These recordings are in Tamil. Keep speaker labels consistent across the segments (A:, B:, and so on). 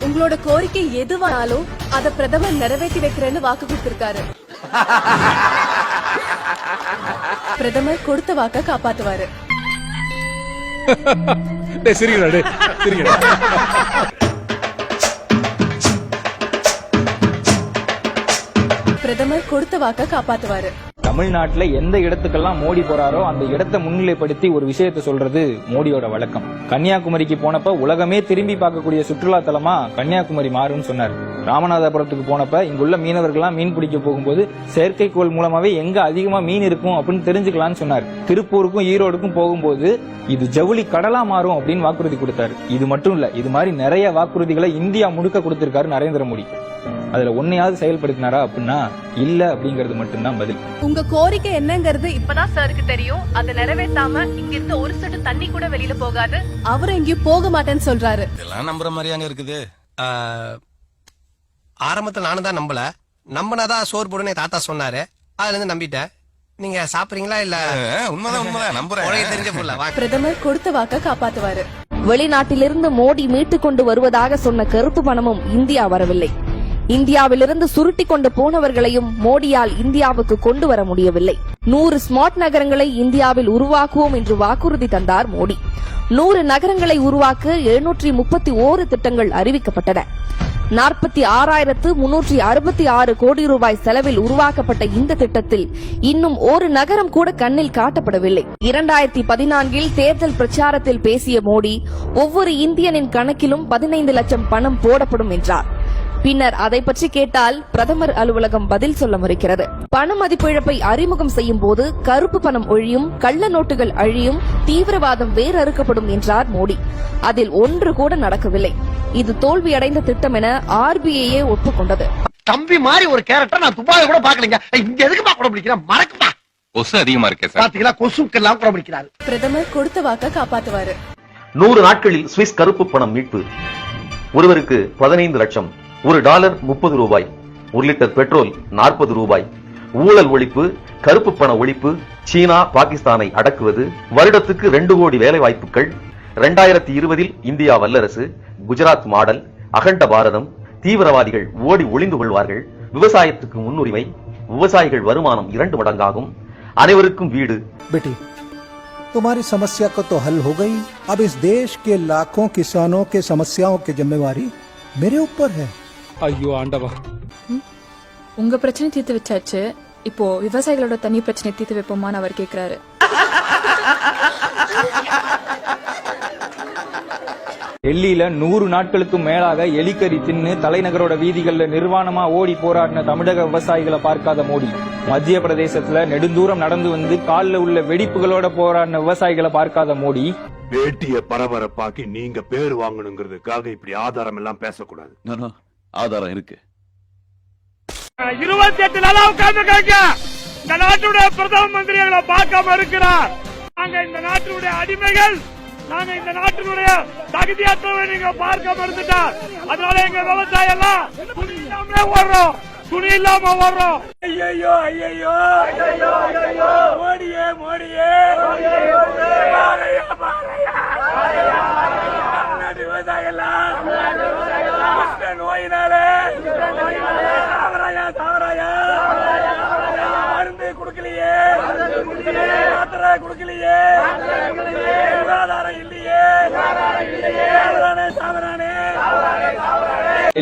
A: உங்களோட கோரிக்கை எதுவானாலும் அத பிரதமர் நிறைவேற்றி வைக்கிறேன்னு வாக்கு கொடுத்திருக்காரு. பிரதமர் கொடுத்த வாக்க காப்பாத்துவாரு. பிரதமர் கொடுத்த வாக்க காப்பாத்துவாரு.
B: தமிழ்நாட்டில் எந்த இடத்துக்கெல்லாம் மோடி போறாரோ அந்த இடத்தை முன்னிலைப்படுத்தி ஒரு விஷயத்தை சொல்றது மோடியோட வழக்கம். கன்னியாகுமரிக்கு போனப்ப உலகமே திரும்பி பார்க்கக்கூடிய சுற்றுலா தலமா கன்னியாகுமரி மாறும்னு சொன்னார். ராமநாதபுரத்துக்கு போனப்ப இங்குள்ள மீனவர்கள்லாம் மீன் பிடிக்க போகும்போது செயற்கைக்கோள் மூலமாவே எங்க அதிகமா மீன் இருக்கும் அப்படின்னு தெரிஞ்சுக்கலாம்னு சொன்னார். திருப்பூருக்கும் ஈரோடுக்கும் போகும்போது இது ஜவுளி கடலா மாறும் அப்படின்னு வாக்குறுதி கொடுத்தாரு. இது மட்டும் இல்ல இது மாதிரி நிறைய வாக்குறுதிகளை இந்தியா முழுக்க கொடுத்திருக்காரு நரேந்திர மோடி. அதுல ஒன்னையாவது செயல்படுத்தினாரா அப்படின்னா இல்ல அப்படிங்கிறது மட்டும்தான் பதில்.
A: உங்க கோரிக்கை என்னங்கிறது இப்பதான் சாருக்கு தெரியும். அதை நிறைவேற்றாம இங்க இருக்க ஒரு சொட்டு தண்ணி கூட வெளியில போகாது. அவரும் எங்கேயும் போக மாட்டேன்னு சொல்றாரு.
C: இதெல்லாம் நம்புற மாதிரியாங்க இருக்குது. ஆரம்பத்துல நானும் தான் நம்பல. நம்பினாதான் சோறு போடுன்னு தாத்தா சொன்னாரு. அதுல இருந்து நம்பிட்டேன். நீங்க சாப்பிடுறீங்களா இல்ல? உண்மைதான் உண்மைதான். நம்புறேன். தெரிஞ்ச புள்ள வா.
A: பிரதமர் கொடுத்த வாக்க காப்பாத்துவாரு.
D: வெளிநாட்டிலிருந்து மோடி மீட்டுக் கொண்டு வருவதாக சொன்ன கருப்பு பணமும் இந்தியா வரவில்லை. இந்தியாவிலிருந்து சுருட்டி கொண்டு போனவர்களையும் மோடியால் இந்தியாவுக்கு கொண்டு வர முடியவில்லை. நூறு ஸ்மார்ட் நகரங்களை இந்தியாவில் உருவாக்குவோம் என்று வாக்குறுதி தந்தார் மோடி. நூறு நகரங்களை உருவாக்க எழுநூற்றி முப்பத்தி ஓரு திட்டங்கள் அறிவிக்கப்பட்டன. நாற்பத்தி ஆறாயிரத்து முன்னூற்றி அறுபத்தி ஆறு கோடி ரூபாய் செலவில் உருவாக்கப்பட்ட இந்த திட்டத்தில் இன்னும் ஒரு நகரம் கூட கண்ணில் காட்டப்படவில்லை. இரண்டாயிரத்தி பதினான்கில் தேர்தல் பிரச்சாரத்தில் பேசிய மோடி ஒவ்வொரு இந்தியனின் கணக்கிலும் பதினைந்து லட்சம் பணம் போடப்படும் என்றார். பின்னர் அதை பற்றி கேட்டால் பிரதமர் அலுவலகம் பதில் சொல்ல மறுக்கிறது. பண மதிப்பிழப்பை அறிமுகம் செய்யும் போது கருப்பு பணம் ஒழியும் கள்ள நோட்டுகள் அழியும் தீவிரவாதம் வேறறுக்கப்படும் என்றார் மோடி. அதில் ஒன்று கூட நடக்கவில்லை. இது தோல்வியடைந்த திட்டம் என ஆர்பிஐயே ஒப்புக்கொண்டது.
E: தம்பி மாதிரி ஒரு கேரக்டர் நான் துபாயில கூட பாக்கலீங்க இங்க எதுக்குப்பா கூட பிடிக்கிறேன்? மறக்குப்பா
F: கொசு அதிகமா இருக்கே சார்.
E: பாத்தீங்களா? கொசுக்கெல்லாம் கூட பிடிக்கிறாரு.
A: பிரதமர் கொடுத்த வாக்க காப்பாத்துவாரு.
G: நூறு நாட்களில் சுவிஸ் கருப்பு பணம் மீட்பு. ஒருவருக்கு பதினைந்து லட்சம். ஒரு டாலர் முப்பது ரூபாய் ஒரு லிட்டர் பெட்ரோல் நாற்பது ரூபாய் ஊழல் ஒழிப்பு கருப்பு பண ஒழிப்பு சீனா பாகிஸ்தானை அடக்குவது வருடத்துக்கு ரெண்டு கோடி வேலை வாய்ப்புகள் இரண்டாயிரத்தி இருபதில் இந்தியா வல்லரசு குஜராத் மாடல் அகண்ட பாரதம் தீவிரவாதிகள் ஓடி ஒளிந்து கொள்வார்கள் விவசாயத்துக்கு முன்னுரிமை விவசாயிகள் வருமானம் இரண்டு மடங்காகும் அனைவருக்கும் வீடு
H: बेटी तुम्हारी समस्या को तो हल हो गई अब इस देश के लाखों किसानों के समस्याओं की जिम्मेवारी मेरे ऊपर है
I: ஐயோ ஆண்டவா.
J: உங்க பிரச்சனை தீர்த்து வச்சாச்சு. இப்போ விவசாயிகளோட தண்ணி பிரச்சனை தீர்த்து வைப்போமான்னு அவர் கேக்குறாரு.
B: டெல்லியில நூறு நாட்களுக்கும் மேலாக எலிக்கறி தின்னு தலைநகரோட வீதிகள்ல நிர்வாணமா ஓடி போராடின தமிழக விவசாயிகளை பார்க்காத மோடி. மத்திய பிரதேசத்துல நெடுந்தூரம் நடந்து வந்து கால்ல உள்ள வெடிப்புகளோட போராடின விவசாயிகளை பார்க்காத மோடி.
F: பேட்டிய பரபரப்பாக்கி நீங்க பேர் வாங்கணுங்கிறதுக்காக இப்படி ஆதாரம் எல்லாம் பேசக்கூடாது.
I: ஆதாரம் இருக்கு.
E: இருபத்தி எட்டு நாளா உட்கார்ந்துருக்காங்க இந்த நாட்டுடைய பிரதம மந்திரி எங்களை பார்க்காம இருக்கிறார். நாங்க இந்த நாட்டினுடைய அடிமைகள். நாங்க இந்த நாட்டினுடைய தகுதியற்றவை நீங்க பார்க்காம இருந்துட்டா அதனால எங்க விவசாயம் எல்லாம் துணி இல்லாம ஓடுறோம். துணி இல்லாம ஓடுறோம். ஐயோ ஐயோ நோயினாலே தாவராயா தாவராயா. மருந்து கொடுக்கலையே. மாத்திரை கொடுக்கலையே.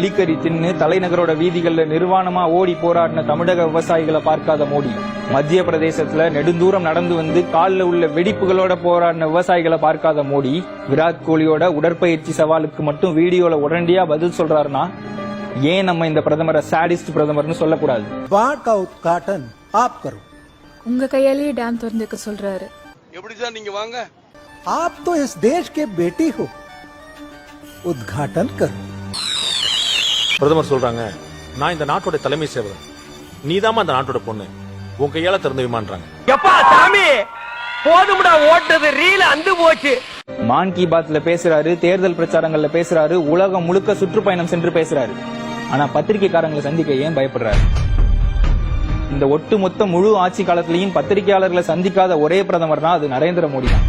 B: எலிக்கறி தின்னு தலைநகரோட வீதிகள்ல நிர்வாணமா ஓடி போராடின தமிழக விவசாயிகளை பார்க்காத மோடி மத்திய பிரதேசத்துல நெடுந்தூரம் நடந்து வந்து கால்ல உள்ள வெடிப்புகளோட போராடின விவசாயிகளை பார்க்காத மோடி விராட் கோலியோட உடற்பயிற்சி சவாலுக்கு மட்டும் வீடியோல உடனடியா பதில் சொல்றாருன்னா ஏன் நம்ம இந்த பிரதமரை சாடிஸ்ட் பிரதமர்னு சொல்லக்கூடாது
H: बाढ़ का उद्घाटन आप करो
J: உங்க கையாலேயே டேம் திறந்துக்க சொல்றாரு
C: எப்படி சார் நீங்க வாங்க
H: आप तो इस देश के बेटी हो उद्घाटन करो
I: பிரதமர் சொல்றாங்க நான் இந்த நாட்டோட தலைமை சேவகன் நீதாம்மா அந்த நாட்டோட பொண்ணு. உன் கையால திறந்த விமான்றாங்க
E: எப்பா சாமி! போதும்டா ஓட்டது ரீல அந்து போச்சு.
B: மான் கி பாத்ல பேசுறாரு தேர்தல் பிரச்சாரங்கள்ல பேசுறாரு உலகம் முழுக்க சுற்றுப்பயணம் சென்று பேசுறாரு. ஆனா பத்திரிகைக்காரங்களை சந்திக்க ஏன் பயப்படுறாரு? இந்த ஒட்டுமொத்த முழு ஆட்சி காலத்திலையும் பத்திரிகையாளர்களை சந்திக்காத ஒரே பிரதமர்னா அது நரேந்திர மோடி தான்.